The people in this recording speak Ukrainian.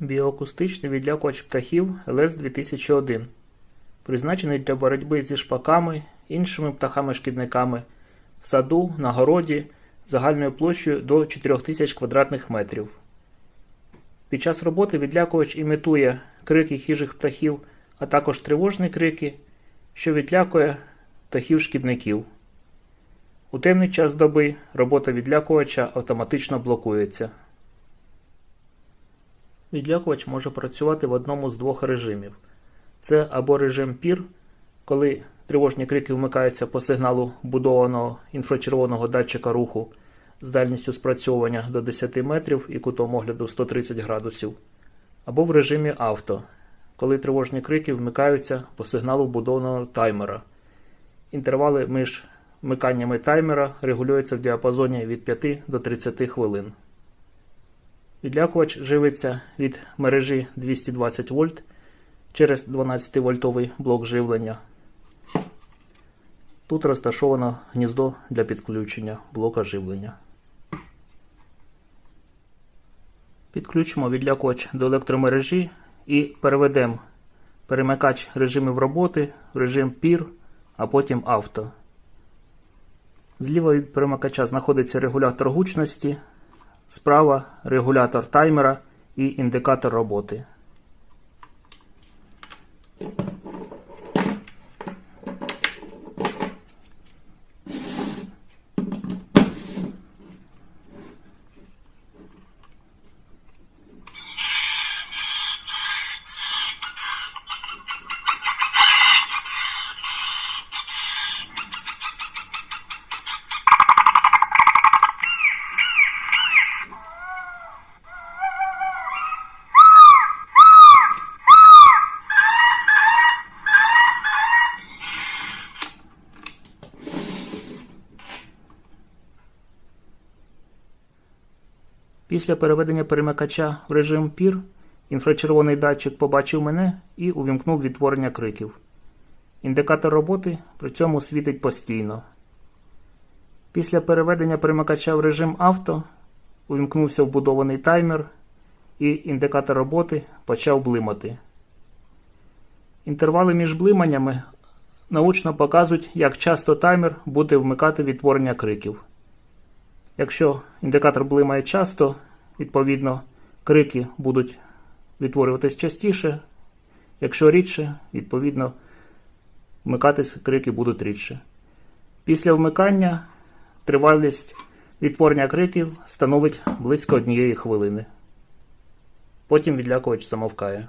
Біоакустичний відлякувач птахів ЛС-2001 призначений для боротьби зі шпаками, іншими птахами-шкідниками в саду, на городі загальною площею до 4000 квадратних метрів. Під час роботи відлякувач імітує крики хижих птахів, а також тривожні крики, що відлякує птахів-шкідників. У темний час доби робота відлякувача автоматично блокується. Відлякувач може працювати в одному з двох режимів. Це або режим PIR, коли тривожні крики вмикаються по сигналу будованого інфрачервоного датчика руху з дальністю спрацьовування до 10 метрів і кутом огляду 130 градусів, або в режимі авто, коли тривожні крики вмикаються по сигналу вбудованого таймера. Інтервали між вмиканнями таймера регулюються в діапазоні від 5 до 30 хвилин. Відлякувач живиться від мережі 220 вольт через 12-вольтовий блок живлення. Тут розташовано гніздо для підключення блока живлення. Підключимо відлякувач до електромережі і переведемо перемикач режимів роботи в режим PIR, а потім авто. Зліва від перемикача знаходиться регулятор гучності, справа регулятор таймера і індикатор роботи. Після переведення перемикача в режим PIR інфрачервоний датчик побачив мене і увімкнув відтворення криків. Індикатор роботи при цьому світить постійно. Після переведення перемикача в режим авто увімкнувся вбудований таймер, і індикатор роботи почав блимати. Інтервали між блиманнями научно показують, як часто таймер буде вмикати відтворення криків. Якщо індикатор блимає часто, відповідно, крики будуть відтворюватись частіше. Якщо рідше, відповідно, вмикатись крики будуть рідше. Після вмикання тривалість відтворення криків становить близько однієї хвилини. Потім відлякувач замовкає.